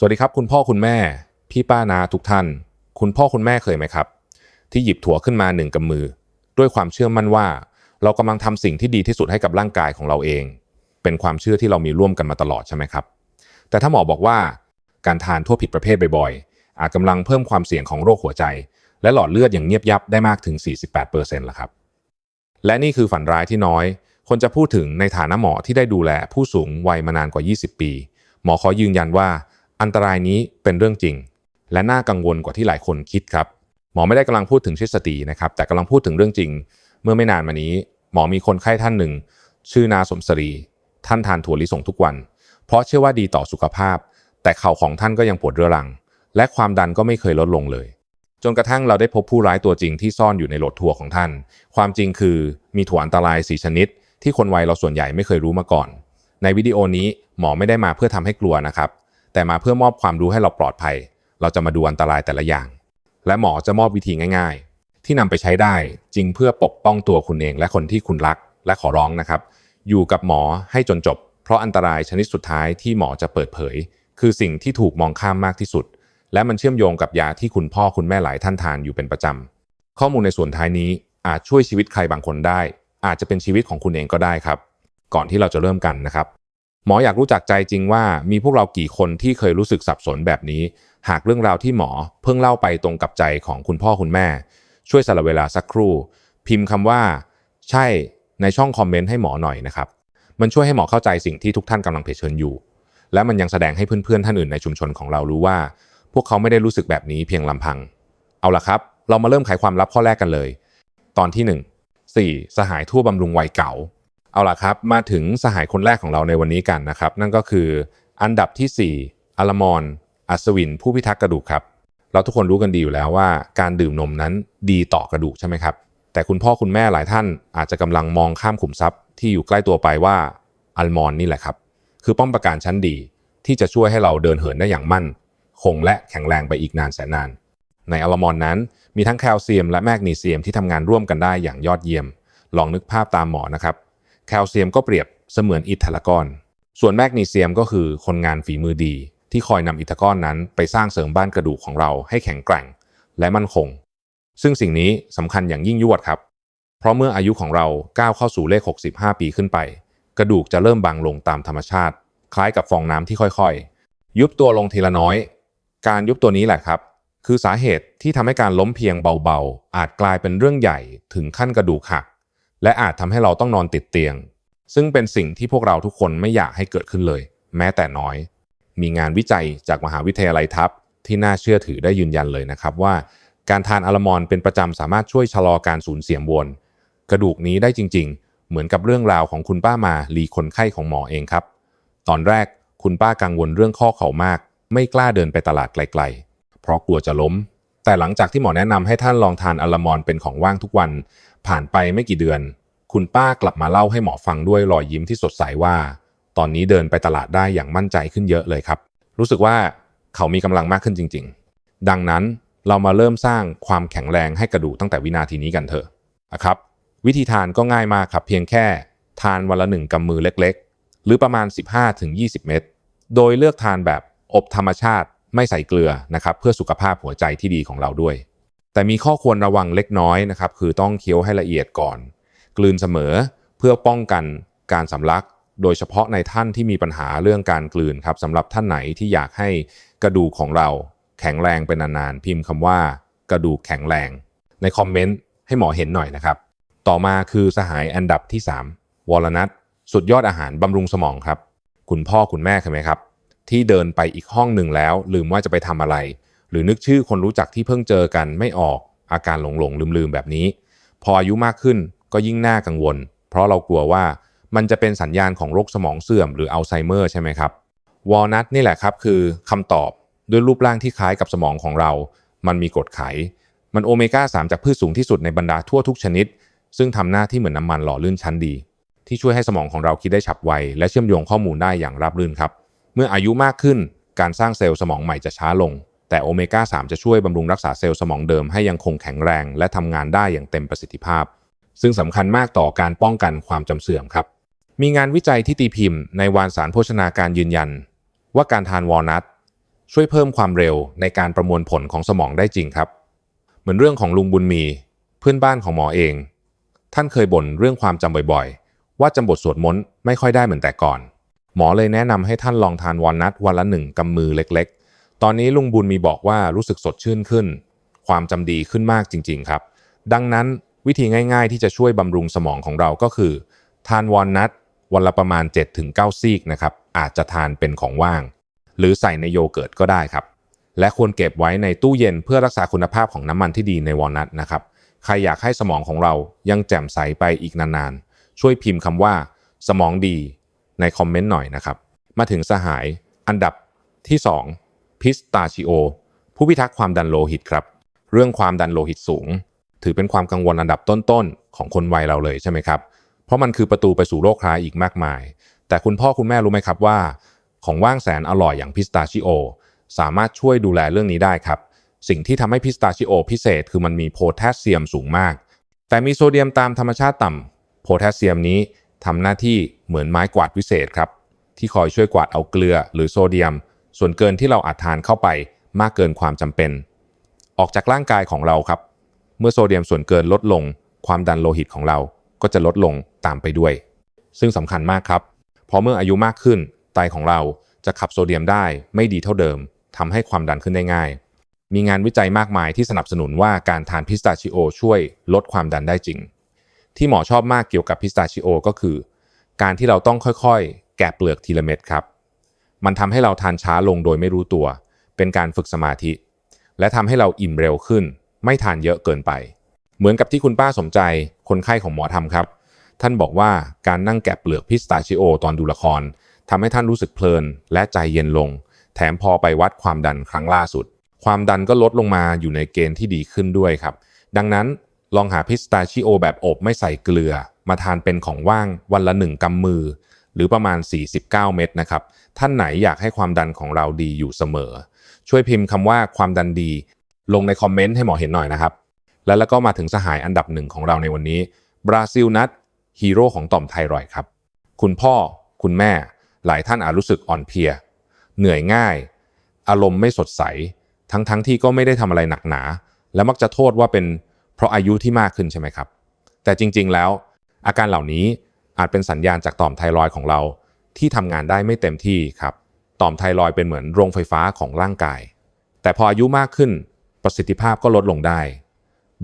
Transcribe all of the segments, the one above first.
สวัสดีครับ คุณพ่อคุณแม่ พี่ป้านาทุกท่าน คุณพ่อคุณแม่เคยไหมครับ ที่หยิบถั่วขึ้นมาหนึ่งกำมือ ด้วยความเชื่อมั่นว่า เรากำลังทำสิ่งที่ดีที่สุดให้กับร่างกายของเราเอง เป็นความเชื่อที่เรามีร่วมกันมาตลอดใช่ไหมครับ แต่ถ้าหมอบอกว่าการทานทั่วผิดประเภทบ่อยๆอาจกำลังเพิ่มความเสี่ยงของโรคหัวใจ และหลอดเลือดอย่างเงียบยับได้มากถึง 48%ละครับ และนี่คือฝันร้ายที่น้อย คนจะพูดถึงในฐานะหมอที่ได้ดูแลผู้สูงวัยมานานกว่า 20 ปี หมอขอยืนยันว่า อันตรายนี้เป็นเรื่องจริง และน่ากังวลกว่าที่หลายคนคิดครับ หมอไม่ได้กำลังพูดถึงทฤษฎีนะครับ แต่กำลังพูดถึงเรื่องจริง เมื่อไม่นานมานี้ หมอมีคนไข้ท่านหนึ่ง ชื่อนาสมศรี ท่านทานถั่วลิสงทุกวัน เพราะเชื่อว่าดีต่อสุขภาพ แต่เข่าของท่านก็ยังปวดเรื้อรัง และความดันก็ไม่เคยลดลงเลย จนกระทั่งเราได้พบผู้ร้ายตัวจริงที่ซ่อนอยู่ในโหลดถั่วของท่าน ความจริงคือมีถั่วอันตรายสีชนิด ที่คนวัยเราส่วนใหญ่ไม่เคยรู้มาก่อน ในวิดีโอนี้หมอไม่ได้มาเพื่อทำให้กลัวนะครับ แต่มาเพื่อมอบความรู้ให้เราปลอดภัย เราจะมาดูอันตรายแต่ละอย่าง และหมอจะมอบวิธีง่าย ๆ ที่นำไปใช้ได้จริงเพื่อปกป้องตัวคุณเอง และคนที่คุณรักและขอร้องนะครับ อยู่กับหมอให้จนจบ เพราะอันตรายชนิดสุดท้ายที่หมอจะเปิดเผย คือสิ่งที่ถูกมองข้ามมากที่สุด และมันเชื่อมโยงกับยาที่คุณพ่อคุณแม่หลายท่านทานอยู่เป็นประจำข้อมูลในส่วนท้ายนี้อาจช่วยชีวิตใครบางคนได้ อาจจะเป็นชีวิตของคุณเองก็ได้ครับ ก่อนที่เราจะเริ่มกันนะครับ หมออยากรู้จักใจจริงว่ามีพวกเรากี่คนที่เคยรู้สึกสับสนแบบนี้ หากเรื่องราวที่หมอเพิ่งเล่าไปตรงกับใจของคุณพ่อคุณแม่ ช่วยสละเวลาสักครู่ พิมพ์คำว่า ใช่ในช่องคอมเมนต์ให้หมอหน่อยนะครับ มันช่วยให้หมอเข้าใจสิ่งที่ทุกท่านกำลังเผชิญอยู่ และมันยังแสดงให้เพื่อนๆท่านอื่นในชุมชนของเรารู้ว่า พวกเขาไม่ได้รู้สึกแบบนี้เพียงลำพัง เอาล่ะครับ เรามาเริ่มไขความลับข้อแรกกันเลย ตอนที่ 1 4 สหายทั่วบำรุงวัยเก่า เอาล่ะครับ มาถึงสหายคนแรกของเราในวันนี้กันนะครับ นั่นก็คืออันดับที่ 4 อลมอนอัศวิน ผู้พิทักษ์กระดูกครับ เราทุกคนรู้กันดีอยู่แล้วว่าการดื่มนมนั้นดีต่อกระดูกใช่ไหมครับ แต่คุณพ่อคุณแม่หลายท่านอาจจะกำลังมองข้ามขุมทรัพย์ที่อยู่ใกล้ตัวไปว่าอัลมอนนี่แหละครับ คือป้อมปราการชั้นดีที่จะช่วยให้เราเดินเหินได้อย่างมั่น คงและแข็งแรงไปอีกนานแสนนาน ในอัลมอนนั้น มีทั้งแคลเซียมและแมกนีเซียมที่ทำงานร่วมกันได้อย่างยอดเยี่ยม ลองนึกภาพตามหมอนะครับ แคลเซียมก็เปรียบเสมือนอิฐทลกอน ส่วนแมกนีเซียมก็คือคนงานฝีมือดี ที่คอยนำอิฐก้อนนั้นไปสร้างเสริมบ้านกระดูกของเราให้แข็งแกร่งและมั่นคง ซึ่งสิ่งนี้สำคัญอย่างยิ่งยวดครับ เพราะเมื่ออายุของเราก้าวเข้าสู่เลข 65 ปีขึ้นไป กระดูกจะเริ่มบางลงตามธรรมชาติ คล้ายกับฟองน้ำที่ค่อยๆ ยุบตัวลงทีละน้อย การยุบตัวนี้แหละครับ คือสาเหตุที่ทำให้การล้มเพียงเบาๆ อาจกลายเป็นเรื่องใหญ่ถึงขั้นกระดูกหัก และอาจทำให้เราต้องนอนติดเตียง ซึ่งเป็นสิ่งที่พวกเราทุกคนไม่อยากให้เกิดขึ้นเลย แม้แต่น้อย มีงานวิจัยจากมหาวิทยาลัยทัพที่น่าเชื่อถือได้ยืนยันเลยนะครับว่า การทานอะลมอนเป็นประจำสามารถช่วยชะลอการสูญเสียมวลกระดูกนี้ได้จริง ๆ เหมือนกับเรื่องราวของคุณป้ามาลีคนไข้ของหมอเองครับ ตอนแรกคุณป้ากังวลเรื่องข้อเข่ามาก ไม่กล้าเดินไปตลาดไกล ๆ เพราะกลัวจะล้ม แต่หลังจากที่หมอแนะนำให้ท่านลองทานอะลามอนเป็นของว่างทุกวัน ผ่านไปไม่กี่เดือน คุณป้ากลับมาเล่าให้หมอฟังด้วยรอยยิ้มที่สดใสว่า ตอนนี้เดินไปตลาดได้อย่างมั่นใจขึ้นเยอะเลยครับ รู้สึกว่าเขามีกำลังมากขึ้นจริง ๆ ดังนั้นเรามาเริ่มสร้างความแข็งแรงให้กระดูกตั้งแต่วินาทีนี้กันเถอะนะครับ วิธีทานก็ง่ายมากครับ เพียงแค่ทานวันละหนึ่งกำมือเล็กๆ หรือประมาณ 15-20 เม็ดโดยเลือกทานแบบอบธรรมชาติไม่ใส่เกลือนะครับเพื่อสุขภาพหัวใจที่ดีของเราด้วย แต่มีข้อควรระวังเล็กน้อยนะครับ คือต้องเคี้ยวให้ละเอียดก่อน กลืนเสมอเพื่อป้องกันการสำลัก โดยเฉพาะในท่านที่มีปัญหาเรื่องการกลืนครับสำหรับท่านไหนที่อยากให้กระดูกของเราแข็งแรงเป็นนานๆพิมพ์คำว่า กระดูกแข็งแรง ในคอมเมนต์ให้หมอเห็นหน่อยนะครับ ต่อมาคือสหายอันดับที่ 3 วอลนัทสุดยอดอาหารบำรุงสมองครับ คุณพ่อคุณแม่เคยไหมครับ ที่เดินไปอีกห้องหนึ่งแล้ว ลืมว่าจะไปทำอะไร หรือนึกชื่อคนรู้จักที่เพิ่งเจอกันไม่ออกอาการหลงหลงลืมลืมๆแบบนี้ พออายุมากขึ้นก็ยิ่งน่ากังวล เพราะเรากลัวว่ามันจะเป็นสัญญาณของโรคสมองเสื่อมหรืออัลไซเมอร์ใช่ไหมครับวอลนัทนี่แหละครับคือคำตอบด้วยรูปร่างที่คล้ายกับสมองของเรา มันมีกรดไข มันโอเมก้า 3 จากพืชสูงที่สุดในบรรดาทั่วทุกชนิด ซึ่งทำหน้าที่เหมือนน้ำมันหล่อลื่นชั้นดี ที่ช่วยให้สมองของเราคิดได้ฉับไว และเชื่อมโยงข้อมูลได้อย่างราบรื่นครับ เมื่ออายุมากขึ้นการสร้างเซลล์สมองใหม่จะช้าลง แต่โอเมก้า 3 จะช่วยบำรุงรักษาเซลล์สมองเดิมให้ยังคงแข็งแรง และทำงานได้อย่างเต็มประสิทธิภาพ ซึ่งสำคัญมากต่อการป้องกันความจำเสื่อมครับ มีงานวิจัยที่ตีพิมพ์ในวารสารโภชนาการยืนยัน ว่าการทานวอลนัทช่วยเพิ่มความเร็วในการประมวลผลของสมองได้จริงครับ เหมือนเรื่องของลุงบุญมี เพื่อนบ้านของหมอเอง ท่านเคยบ่นเรื่องความจำบ่อยๆ ว่าจำบทสวดมนต์ไม่ค่อยได้เหมือนแต่ก่อน หมอเลยแนะนำให้ท่านลองทานวอลนัทวันละหนึ่งกำมือเล็กๆ ตอนนี้ลุงบุญมีบอกว่ารู้สึกสดชื่นขึ้น ความจำดีขึ้นมากจริง ๆ ครับ ดังนั้นวิธีง่าย ๆ ที่จะช่วยบำรุงสมองของเราก็คือ ทานวอลนัทวันละประมาณ 7-9 ซีกนะครับ อาจจะทานเป็นของว่าง หรือใส่ในโยเกิร์ตก็ได้ครับ และควรเก็บไว้ในตู้เย็นเพื่อรักษาคุณภาพของน้ำมันที่ดีในวอลนัทนะครับ ใครอยากให้สมองของเรายังแจ่มใสไปอีกนานๆ ช่วยพิมพ์คำว่า สมองดีในคอมเมนต์หน่อยนะครับ มาถึงสหายอันดับที่ 2 พิสตาชิโอ ผู้พิทักษ์ความดันโลหิตครับ เรื่องความดันโลหิตสูง ถือเป็นความกังวลอันดับต้นๆ ของคนวัยเราเลยใช่ไหมครับ เพราะมันคือประตูไปสู่โรคร้ายอีกมากมาย แต่คุณพ่อคุณแม่รู้ไหมครับว่า ของว่างแสนอร่อยอย่างพิสตาชิโอ สามารถช่วยดูแลเรื่องนี้ได้ครับ สิ่งที่ทำให้พิสตาชิโอพิเศษคือมันมีโพแทสเซียมสูงมาก แต่มีโซเดียมตามธรรมชาติต่ำโพแทสเซียมนี้ทำหน้าที่เหมือนไม้กวาดวิเศษครับที่คอยช่วยกวาดเอาเกลือหรือโซเดียม ส่วนเกินที่เราอาจทานเข้าไปมากเกินความจำเป็น ออกจากร่างกายของเราครับ เมื่อโซเดียมส่วนเกินลดลง ความดันโลหิตของเราก็จะลดลงตามไปด้วย ซึ่งสำคัญมากครับ เพราะเมื่ออายุมากขึ้น ไตของเราจะขับโซเดียมได้ไม่ดีเท่าเดิมทำให้ความดันขึ้นได้ง่าย มีงานวิจัยมากมายที่สนับสนุนว่าการทานพิสตาชิโอช่วยลดความดันได้จริง ที่หมอชอบมากเกี่ยวกับพิสตาชิโอก็คือ การที่เราต้องค่อยๆ แกะเปลือกทีละเม็ดครับ มันทำให้เราทานช้าลงโดยไม่รู้ตัว เป็นการฝึกสมาธิ และทำให้เราอิ่มเร็วขึ้น ไม่ทานเยอะเกินไป เหมือนกับที่คุณป้าสมใจคนไข้ของหมอทำครับ ท่านบอกว่าการนั่งแกะเปลือกพิสตาชิโอตอนดูละครทำให้ท่านรู้สึกเพลิน และใจเย็นลง แถมพอไปวัดความดันครั้งล่าสุด ความดันก็ลดลงมาอยู่ในเกณฑ์ที่ดีขึ้นด้วยครับ ดังนั้นลองหาพิสตาชิโอแบบอบไม่ใส่เกลือ มาทานเป็นของว่างวันละหนึ่งกำมือ หรือประมาณ 49 เม็ดนะครับ ท่านไหนอยากให้ความดันของเราดีอยู่เสมอ ช่วยพิมพ์คำว่าความดันดี ลงในคอมเมนต์ให้หมอเห็นหน่อยนะครับ แล้วแล้วก็มาถึงสหายอันดับหนึ่งของเราในวันนี้บราซิลนัทฮีโร่ของต่อมไทรอยครับ คุณพ่อ คุณแม่ หลายท่านอาจรู้สึกอ่อนเพลีย เหนื่อยง่าย อารมณ์ไม่สดใส ทั้งๆทที่ก็ไม่ได้ทำอะไรหนักหนา และมักจะโทษว่าเป็นเพราะอายุที่มากขึ้นใช่ไหมครับ แต่จริงๆแล้ว อาการเหล่านี้ อาจเป็นสัญญาณจากต่อมไทรอยด์ของเรา ที่ทำงานได้ไม่เต็มที่ครับ ต่อมไทรอยด์เป็นเหมือนโรงไฟฟ้าของร่างกาย แต่พออายุมากขึ้นประสิทธิภาพก็ลดลงได้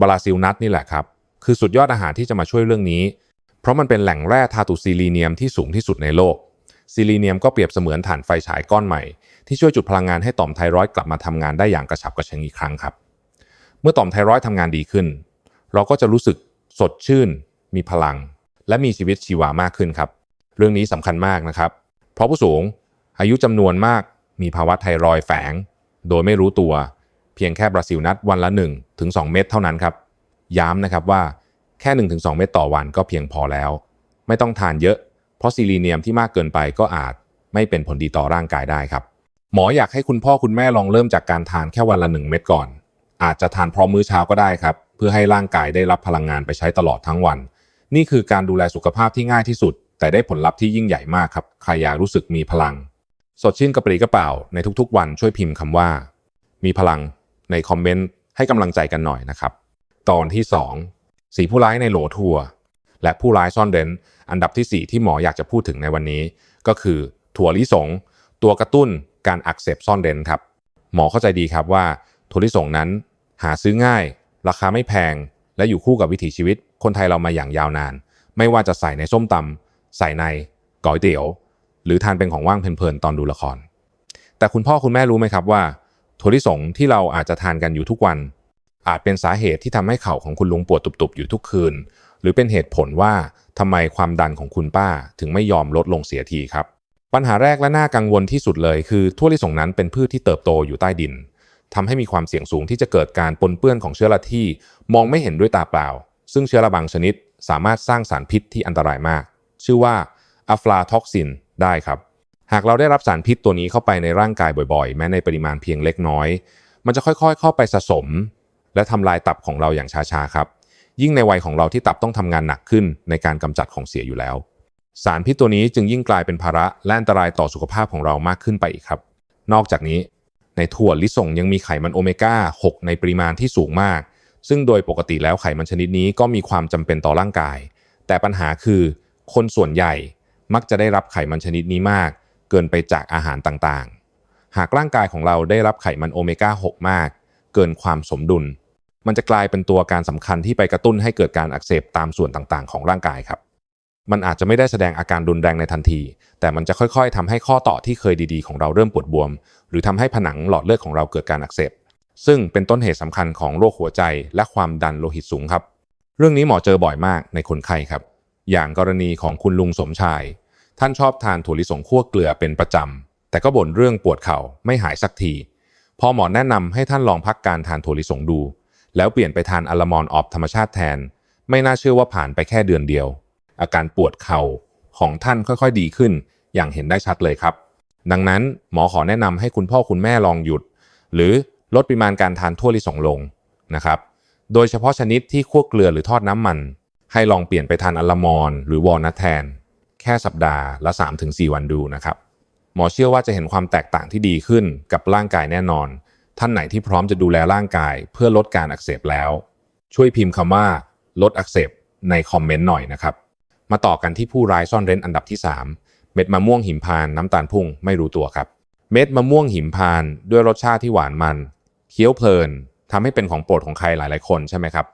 บราซิลนัทนี่แหละครับ คือสุดยอดอาหารที่จะมาช่วยเรื่องนี้ เพราะมันเป็นแหล่งแร่ธาตุซีลีเนียมที่สูงที่สุดในโลกซีลีเนียมก็เปรียบเสมือนฐานไฟฉายก้อนใหม่ ที่ช่วยจุดพลังงานให้ต่อมไทรอยด์กลับมาทำงานได้อย่างกระฉับกระเฉงอีกครั้งครับ เมื่อต่อมไทรอยด์ทำงานดีขึ้น เราก็จะรู้สึกสดชื่น มีพลัง และมีชีวิตชีวามากขึ้นครับ เรื่องนี้สำคัญมากนะครับ เพราะผู้สูงอายุจำนวนมากมีภาวะไทรอยด์แฝง โดยไม่รู้ตัว เพียงแค่บราซิลนัทวันละ 1 ถึง 2 เม็ดเท่านั้นครับ ย้ำนะครับว่าแค่1-2เม็ดต่อวันก็เพียงพอแล้ว ไม่ต้องทานเยอะ เพราะซีลีเนียมที่มากเกินไปก็อาจไม่เป็นผลดีต่อร่างกายได้ครับ หมออยากให้คุณพ่อคุณแม่ลองเริ่มจากการทานแค่วันละ 1 เม็ดก่อน อาจจะทานพร้อมมื้อเช้าก็ได้ครับ เพื่อให้ร่างกายได้รับพลังงานไปใช้ตลอดทั้งวัน นี่คือการดูแลสุขภาพที่ง่ายที่สุด แต่ได้ผลลัพธ์ที่ยิ่งใหญ่มากครับใครอยากรู้สึกมีพลัง สดชื่นกระปรี้กระเป๋าในทุกๆ วันช่วยพิมพ์คำว่า มีพลังในคอมเมนต์ให้กำลังใจกันหน่อยนะครับ ตอนที่ 2 สีผู้ร้ายในโหลทัวร์และผู้ร้ายซ่อนเร้นอันดับทีสี่4 ที่หมออยากจะพูดถึงในวันนี้ ก็คือถั่วลิสง ตัวกระตุ้นการอักเสบซ่อนเร้นครับ หมอเข้าใจดีครับว่าถั่วลิสงนั้น หาซื้อง่าย ราคาไม่แพง และอยู่คู่กับวิถีชีวิต คนไทยเรามาอย่างยาวนาน ไม่ว่าจะใส่ในส้มตำใส่ในก๋วยเตี๋ยว หรือทานเป็นของว่างเพลินๆตอนดูละคร แต่คุณพ่อคุณแม่รู้ไหมครับว่าถั่วลิสงที่เราอาจจะทานกันอยู่ทุกวัน อาจเป็นสาเหตุที่ทำให้เข่าของคุณลุงปวดตุบๆอยู่ทุกคืน หรือเป็นเหตุผลว่าทำไมความดันของคุณป้าถึงไม่ยอมลดลงเสียทีครับ ปัญหาแรกและน่ากังวลที่สุดเลยคือถั่วลิสงนั้นเป็นพืชที่เติบโตอยู่ใต้ดิน ทำให้มีความเสี่ยงสูงที่จะเกิดการปนเปื้อนของเชื้อราที่มองไม่เห็นด้วยตาเปล่า ซึ่งเชื้อราบางชนิดสามารถสร้างสารพิษที่อันตรายมาก ชื่อว่าอะฟลาท็อกซินได้ครับ หากเราได้รับสารพิษตัวนี้เข้าไปในร่างกายบ่อยๆ แม้ในปริมาณเพียงเล็กน้อย มันจะค่อยๆ เข้าไปสะสม และทำลายตับของเราอย่างช้าๆครับ ยิ่งในวัยของเราที่ตับต้องทำงานหนักขึ้นในการกำจัดของเสียอยู่แล้ว สารพิษตัวนี้จึงยิ่งกลายเป็นภาระและอันตรายต่อสุขภาพของเรามากขึ้นไปอีกครับ นอกจากนี้ ในถั่วลิสงยังมีไขมันโอเมก้า 6 ในปริมาณที่สูงมาก ซึ่งโดยปกติแล้วไขมันชนิดนี้ก็มีความจำเป็นต่อร่างกาย แต่ปัญหาคือ คนส่วนใหญ่มักจะได้รับไขมันชนิดนี้มาก เกินไปจากอาหารต่างๆ หากร่างกายของเราได้รับไขมันโอเมก้า 6 มาก เกินความสมดุล มันจะกลายเป็นตัวการสำคัญที่ไปกระตุ้นให้เกิดการอักเสบตามส่วนต่างๆ ของร่างกายครับมันอาจจะไม่ได้แสดงอาการรุนแรงในทันที แต่มันจะค่อยๆทำให้ข้อต่อที่เคยดีๆ ของเราเริ่มปวดบวม รือทำให้ผนังหลอดเลือดของเราเกิดการอักเสบซึ่งเป็นต้นเหตุสำคัญของโรคหัวใจและความดันโลหิตสูงครับ เรื่องนี้หมอเจอบ่อยมากในคนไข้ครับ อย่างกรณีของคุณลุงสมชาย ท่านชอบทานถั่วลิสงคั่วเกลือเป็นประจำแต่ก็บ่นเรื่องปวดเข่าไม่หายสักที พอหมอแนะนำให้ท่านลองพักการทานถั่วลิสงดู แล้วเปลี่ยนไปทานอะลามอนออฟธรรมชาติแทน ไม่น่าเชื่อว่าผ่านไปแค่เดือนเดียว อาการปวดเข่าของท่านค่อยๆ ดีขึ้น อย่างเห็นได้ชัดเลยครับ ดังนั้นหมอขอแนะนำให้คุณพ่อคุณแม่ลองหยุด หรือลดปริมาณการทานทั่วลิสงลงนะครับ โดยเฉพาะชนิดที่คั่วเกลือหรือทอดน้ำมัน ให้ลองเปลี่ยนไปทานอะลมอนหรือวอลนัทแทน แค่สัปดาห์ละ 3-4 วันดูนะครับ หมอเชื่อว่าจะเห็นความแตกต่างที่ดีขึ้นกับร่างกายแน่นอน ท่านไหนที่พร้อมจะดูแลร่างกาย เพื่อลดการอักเสบแล้ว ช่วยพิมพ์คำว่าลดอักเสบในคอมเมนต์หน่อยนะครับ มาต่อกันที่ผู้ร้ายซ่อนเร้นอันดับที่ 3 เม็ดมะม่วงหิมพานต์น้ำตาลพุ่งไม่รู้ตัวครับ เม็ดมะม่วงหิมพานต์ด้วยรสชาติที่หวานมัน เคี้ยวเพลินทำให้เป็นของโปรดของใครหลาย ๆ คนใช่ไหมครับ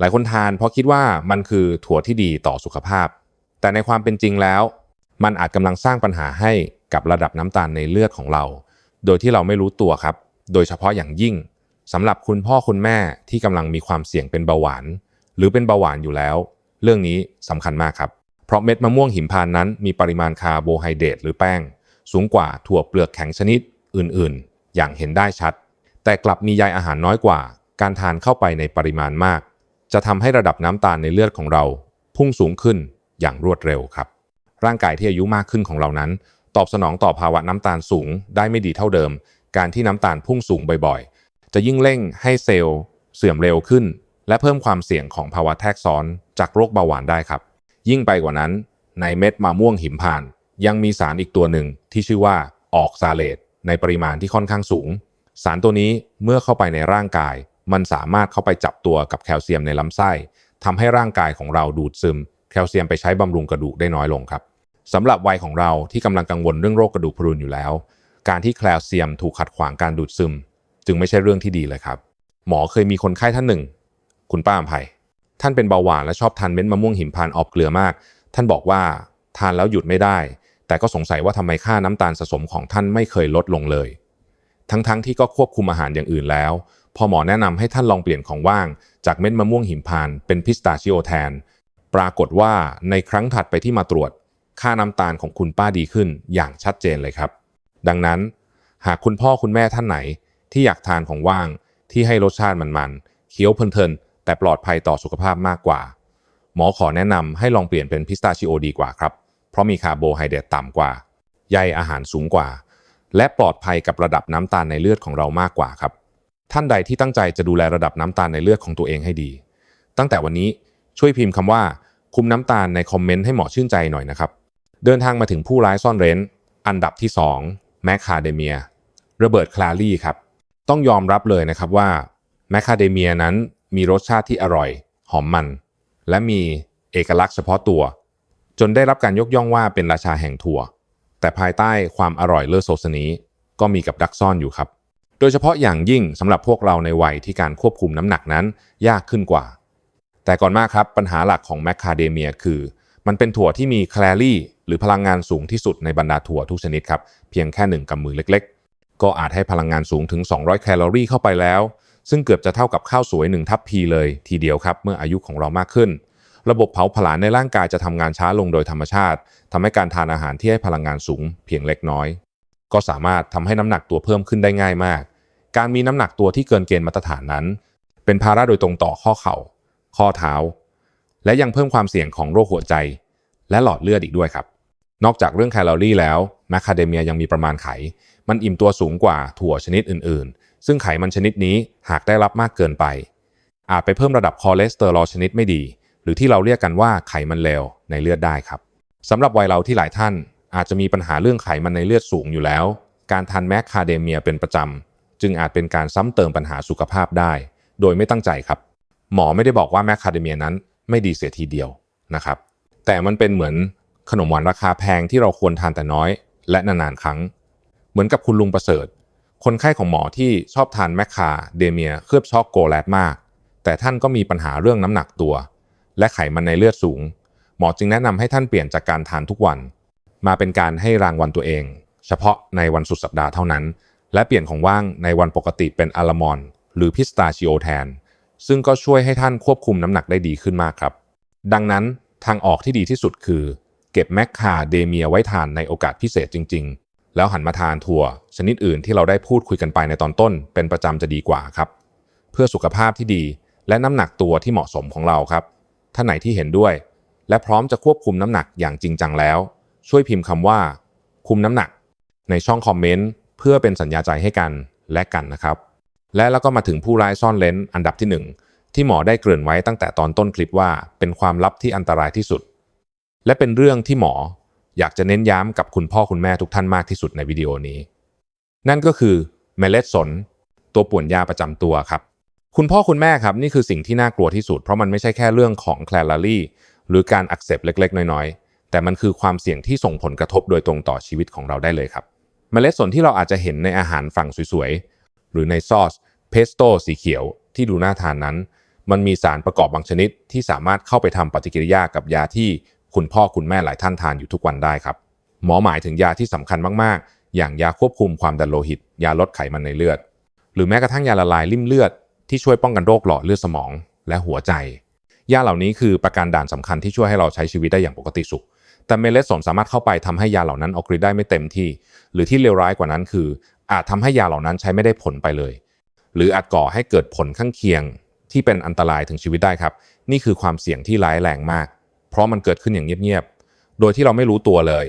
หลายคนทานเพราะคิดว่ามันคือถั่วที่ดีต่อสุขภาพ แต่ในความเป็นจริงแล้ว มันอาจกำลังสร้างปัญหาให้กับระดับน้ำตาลในเลือดของเรา โดยที่เราไม่รู้ตัวครับ โดยเฉพาะอย่างยิ่งสำหรับคุณพ่อคุณแม่ที่กำลังมีความเสี่ยงเป็นเบาหวาน หรือเป็นเบาหวานอยู่แล้ว เรื่องนี้สำคัญมากครับ เพราะเม็ดมะม่วงหิมพานต์นั้นมีปริมาณคาร์โบไฮเดรตหรือแป้ง สูงกว่าถั่วเปลือกแข็งชนิดอื่นๆ อย่างเห็นได้ชัด แต่กลับมีใยอาหารน้อยกว่า การทานเข้าไปในปริมาณมาก จะทำให้ระดับน้ำตาลในเลือดของเรา พุ่งสูงขึ้นอย่างรวดเร็วครับ ร่างกายที่อายุมากขึ้นของเรานั้น ตอบสนองต่อภาวะน้ำตาลสูงได้ไม่ดีเท่าเดิม การที่น้ำตาลพุ่งสูงบ่อยๆ จะยิ่งเร่งให้เซลล์ เสื่อมเร็วขึ้น และเพิ่มความเสี่ยงของภาวะแทรกซ้อนจากโรคเบาหวานได้ครับ ยิ่งไปกว่านั้น ในเม็ดมะม่วงหิมพานต์ยังมีสารอีกตัวหนึ่งที่ชื่อว่าออกซาเลตในปริมาณที่ค่อนข้างสูง สารตัวนี้เมื่อเข้าไปในร่างกาย มันสามารถเข้าไปจับตัวกับแคลเซียมในลำไส้ทำให้ร่างกายของเราดูดซึม แคลเซียมไปใช้บำรุงกระดูกได้น้อยลงครับสำหรับวัยของเราที่กำลังกังวลเรื่องโรคกระดูกพรุนอยู่แล้ว การที่แคลเซียมถูกขัดขวางการดูดซึม จึงไม่ใช่เรื่องที่ดีเลยครับ หมอเคยมีคนไข้ท่านหนึ่ง คุณป้าอภัย ท่านเป็นเบาหวานและชอบทานเม็ดมะม่วงหิมพานต์ออกเกลือมาก ท่านบอกว่าทานแล้วหยุดไม่ได้ แต่ก็สงสัยว่าทำไมค่าน้ำตาลสะสมของท่านไม่เคยลดลงเลย ทั้งๆทที่ก็ควบคุมอาหารอย่างอื่นแล้ว พอหมอแนะนำให้ท่านลองเปลี่ยนของว่าง จากเม็ดมะม่วงหิมพานต์เป็นพิสตาชิโอแทน ปรากฏว่าในครั้งถัดไปที่มาตรวจ ค่าน้ำตาลของคุณป้าดีขึ้นอย่างชัดเจนเลยครับ ดังนั้น หากคุณพ่อคุณแม่ท่านไหน ที่อยากทานของว่างที่ให้รสชาติมันๆเคี้ยวเพลินๆ แต่ปลอดภัยต่อสุขภาพมากกว่า หมอขอแนะนำให้ลองเปลี่ยนเป็นพิสตาชิโอดีกว่าครับ เพราะมีคาร์โบไฮเดรตต่ำกว่า ใยอาหารสูงกว่า และปลอดภัยกับระดับน้ำตาลในเลือดของเรามากกว่าครับ ท่านใดที่ตั้งใจจะดูแลระดับน้ำตาลในเลือดของตัวเองให้ดี ตั้งแต่วันนี้ช่วยพิมพ์คำว่า คุมน้ำตาลในคอมเมนต์ให้หมอชื่นใจหน่อยนะครับเดินทางมาถึงผู้ร้ายซ่อนเร้น อันดับที่ 2 แมคคาเดเมียระเบิดคลารี่ครับ ต้องยอมรับเลยนะครับว่าแมคคาเดเมียนั้น มีรสชาติที่อร่อย หอมมัน และมีเอกลักษณ์เฉพาะตัว จนได้รับการยกย่องว่าเป็นราชาแห่งถั่ว แต่ภายใต้ความอร่อยเลิศโซสนี้ ก็มีกับดักซ่อนอยู่ครับ โดยเฉพาะอย่างยิ่งสำหรับพวกเราในวัยที่การควบคุมน้ำหนักนั้นยากขึ้นกว่า แต่ก่อนมากครับปัญหาหลักของแมคคาเดเมียคือ มันเป็นถั่วที่มีแคลอรี่หรือพลังงานสูงที่สุดในบรรดาถั่วทุกชนิดครับเพียงแค่หนึ่งกำมือเล็ก ๆ ก็อาจให้พลังงานสูงถึง 200 แคลอรี่เข้าไปแล้ว ซึ่งเกือบจะเท่ากับข้าวสวยหนึ่งทัพพีเลยทีเดียวครับเมื่ออายุของเรามากขึ้น ระบบเผาผลาญในร่างกายจะทำงานช้าลงโดยธรรมชาติทำให้การทานอาหารที่ให้พลังงานสูงเพียงเล็กน้อย ก็สามารถทำให้น้ำหนักตัวเพิ่มขึ้นได้ง่ายมาก การมีน้ำหนักตัวที่เกินเกณฑ์มาตรฐานนั้น เป็นภาระโดยตรงต่อข้อเข่า ข้อเท้า และยังเพิ่มความเสี่ยงของโรคหัวใจ และหลอดเลือดอีกด้วยครับ นอกจากเรื่องแคลอรี่แล้วแมคคาเดเมียยังมีประมาณไข มันอิ่มตัวสูงกว่าถั่วชนิดอื่นๆ ซึ่งไขมันชนิดนี้หากได้รับมากเกินไป อาจไปเพิ่มระดับคอเลสเตอรอลชนิดไม่ดี หรือที่เราเรียกกันว่าไขมันเลวในเลือดได้ครับสำหรับวัยเราที่หลายท่านอาจจะมีปัญหาเรื่องไขมันในเลือดสูงอยู่แล้ว การทานแมคคาเดเมียเป็นประจจึงอาจเป็นการซ้ำเติมปัญหาสุขภาพได้ โดยไม่ตั้งใจครับ หมอไม่ได้บอกว่าแมคคาเดเมียนั้นไม่ดีเสียทีเดียวนะครับ แต่มันเป็นเหมือนขนมหวานราคาแพงที่เราควรทานแต่น้อย และนานๆครั้ง เหมือนกับคุณลุงประเสริฐ คนไข้ของหมอที่ชอบทานแมคคาเดเมียเคลือบช็อกโกแลตมาก แต่ท่านก็มีปัญหาเรื่องน้ำหนักตัว และไขมันในเลือดสูง หมอจึงแนะนำให้ท่านเปลี่ยนจากการทานทุกวัน มาเป็นการให้รางวัลตัวเอง เฉพาะในวันสุดสัปดาห์เท่านั้น และเปลี่ยนของว่างในวันปกติเป็นอัลมอน หรือพิสตาชิโอแทน ซึ่งก็ช่วยให้ท่านควบคุมน้ำหนักได้ดีขึ้นมากครับ ดังนั้นทางออกที่ดีที่สุดคือ เก็บแมคคาเดเมียไว้ทานในโอกาสพิเศษจริง แล้วหันมาทานถั่ว ชนิดอื่นที่เราได้พูดคุยกันไปในตอนต้น เป็นประจำจะดีกว่าครับ เพื่อสุขภาพที่ดี และน้ำหนักตัวที่เหมาะสมของเราครับ ท่านไหนที่เห็นด้วย และพร้อมจะควบคุมน้ำหนักอย่างจริงจังแล้ว ช่วยพิมพ์คำว่า คุมน้ำหนัก ในช่องคอมเมนต์เพื่อเป็นสัญญาใจให้กันและกันนะครับ และแล้วก็มาถึงผู้ร้ายซ่อนเลนอันดับที่หนึ่งที่หมอได้เกริ่นไว้ตั้งแต่ตอนต้นคลิปว่า เป็นความลับที่อันตรายที่สุด และเป็นเรื่องที่หมอ อยากจะเน้นย้ำกับคุณพ่อคุณแม่ทุกท่านมากที่สุดในวิดีโอนี้ นั่นก็คือเมล็ดสน ตัวป่วนยาประจำตัวครับ คุณพ่อคุณแม่ครับนี่คือสิ่งที่น่ากลัวที่สุด เพราะมันไม่ใช่แค่เรื่องของแคลอรี่หรือการอักเสบเล็ก ๆ น้อยๆ แต่มันคือความเสี่ยงที่ส่งผลกระทบโดยตรงต่อชีวิตของเราได้เลยครับ เมล็ดสนที่เราอาจจะเห็นในอาหารฝั่งสวยๆ หรือในซอสเพสโต้สีเขียวที่ดูน่าทานนั้น มันมีสารประกอบบางชนิดที่สามารถเข้าไปทำปฏิกิริยากับยาที่ คุณพ่อคุณแม่หลายท่านทานอยู่ทุกวันได้ครับ หมอหมายถึงยาที่สำคัญมากๆ อย่างยาควบคุมความดันโลหิต ยาลดไขมันในเลือด หรือแม้กระทั่งยาละลายริ่มเลือดที่ช่วยป้องกันโรคหลอดเลือดสมองและหัวใจ ยาเหล่านี้คือประการด่านสำคัญที่ช่วยให้เราใช้ชีวิตได้อย่างปกติสุข แต่เมล็ดสนสามารถเข้าไปทำให้ยาเหล่านั้นออกฤทธิ์ได้ไม่เต็มที่ หรือที่เลวร้ายกว่านั้นคือ อาจทำให้ยาเหล่านั้นใช้ไม่ได้ผลไปเลย หรืออาจก่อให้เกิดผลข้างเคียงที่เป็นอันตรายถึงชีวิตได้ครับ นี่คือความเสี่ยงที่ร้ายแรงมาก เพราะมันเกิดขึ้นอย่างเงียบๆ โดยที่เราไม่รู้ตัวเลย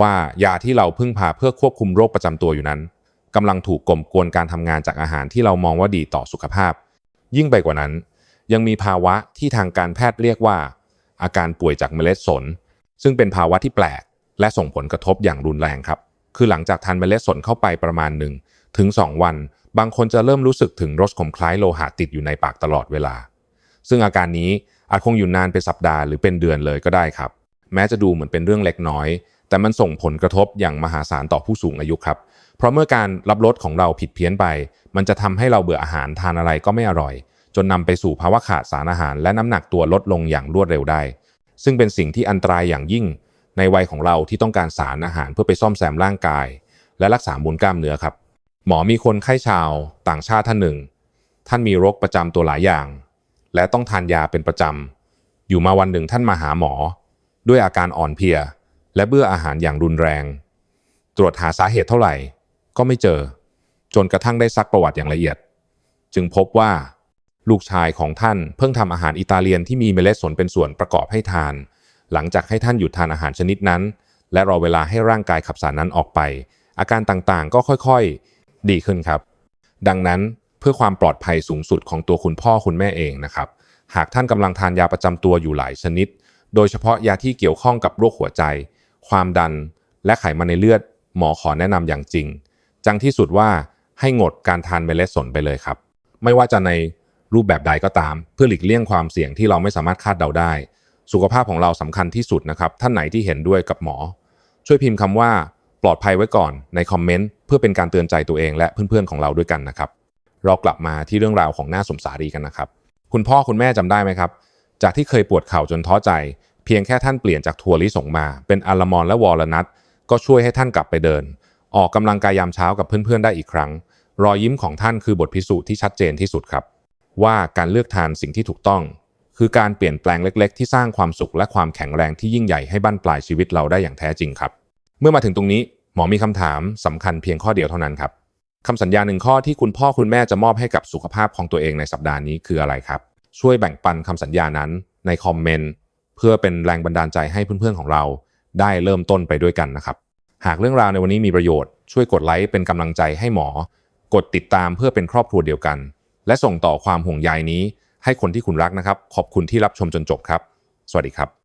ว่ายาที่เราพึ่งพาเพื่อควบคุมโรคประจำตัวอยู่นั้นกำลังถูกกลมกวนการทำงานจากอาหารที่เรามองว่าดีต่อสุขภาพ ยิ่งไปกว่านั้น ยังมีภาวะที่ทางการแพทย์เรียกว่า อาการป่วยจากเมล็ดสน ซึ่งเป็นภาวะที่แปลก และส่งผลกระทบอย่างรุนแรงครับ คือหลังจากทานเมล็ดสนเข้าไปประมาณหนึ่งถึง 2 วัน บางคนจะเริ่มรู้สึกถึงรสขมคล้ายโลหะติดอยู่ในปากตลอดเวลา ซึ่งอาการนี้ อาจคงอยู่นานเป็นสัปดาห์หรือเป็นเดือนเลยก็ได้ครับ แม้จะดูเหมือนเป็นเรื่องเล็กน้อย แต่มันส่งผลกระทบอย่างมหาศาลต่อผู้สูงอายุครับ เพราะเมื่อการรับรสของเราผิดเพี้ยนไป มันจะทำให้เราเบื่ออาหารทานอะไรก็ไม่อร่อย จนนำไปสู่ภาวะขาดสารอาหาร และน้ำหนักตัวลดลงอย่างรวดเร็วได้ ซึ่งเป็นสิ่งที่อันตรายอย่างยิ่ง ในวัยของเราที่ต้องการสารอาหารเพื่อไปซ่อมแซมร่างกาย และรักษามวลกล้ามเนื้อครับ หมอมีคนไข้ชาว ต่างชาติท่านหนึ่ง ท่านมีโรคประจำตัวหลายอย่าง และต้องทานยาเป็นประจำ อยู่มาวันหนึ่งท่านมาหาหมอ ด้วยอาการอ่อนเพลีย และเบื่ออาหารอย่างรุนแรง ตรวจหาสาเหตุเท่าไหร่ ก็ไม่เจอ จนกระทั่งได้ซักประวัติอย่างละเอียด จึงพบว่า ลูกชายของท่านเพิ่งทำอาหารอิตาเลียนที่มีเมล็ดสนเป็นส่วนประกอบให้ทาน หลังจากให้ท่านหยุดทานอาหารชนิดนั้น และรอเวลาให้ร่างกายขับสารนั้นออกไป อาการต่างๆ ก็ค่อยๆ ดีขึ้นครับ ดังนั้น พื่อความปลอดภัยสูงสุดของตัวคุณพ่อคุณแม่เองนะครับ หากท่านกำลังทานยาประจำตัวอยู่หลายชนิด โดยเฉพาะยาที่เกี่ยวข้องกับโรคหัวใจ ความดัน และไขมันในเลือด หมอขอแนะนำอย่างจริง จังที่สุดว่าให้งดการทานเมล็ดสนไปเลยครับ ไม่ว่าจะในรูปแบบใดก็ตาม เพื่อหลีกเลี่ยงความเสี่ยงที่เราไม่สามารถคาดเดาได้ สุขภาพของเราสำคัญที่สุดนะครับ ท่านไหนที่เห็นด้วยกับหมอ ช่วยพิมพ์คำว่า ปลอดภัยไว้ก่อนในคอมเมนต์เพื่อเป็นการเตือนใจตัวเองและเพื่อนๆของเราด้วยกันนะครับ เรากลับมาที่เรื่องราวของหน้าสมสารีกันนะครับ คุณพ่อคุณแม่จำได้ไหมครับ จากที่เคยปวดเข่าจนท้อใจ เพียงแค่ท่านเปลี่ยนจากถั่วลิสงมา เป็นอัลมอนและวอลนัทก็ช่วยให้ท่านกลับไปเดิน ออกกำลังกายยามเช้ากับเพื่อนๆได้อีกครั้ง รอยยิ้มของท่านคือบทพิสูจน์ที่ชัดเจนที่สุดครับ ว่าการเลือกทานสิ่งที่ถูกต้อง คือการเปลี่ยนแปลงเล็ก ๆ ที่สร้างความสุขและความแข็งแรงที่ยิ่งใหญ่ให้บั้นปลายชีวิตเราได้อย่างแท้จริงครับ เมื่อมาถึงตรงนี้หมอมีคำถามสำคัญเพียงข้อเดียวเท่านั้นครับ คำสัญญาหนึ่งข้อที่คุณพ่อคุณแม่จะมอบให้กับสุขภาพของตัวเองในสัปดาห์นี้คืออะไรครับ ช่วยแบ่งปันคำสัญญานั้นในคอมเมนต์เพื่อเป็นแรงบันดาลใจให้เพื่อนๆของเรา ได้เริ่มต้นไปด้วยกันนะครับ หากเรื่องราวในวันนี้มีประโยชน์ช่วยกดไลค์เป็นกำลังใจให้หมอ กดติดตามเพื่อเป็นครอบครัวเดียวกัน และส่งต่อความห่วงใยนี้ ให้คนที่คุณรักนะครับ ขอบคุณที่รับชมจนจบครับ สวัสดีครับ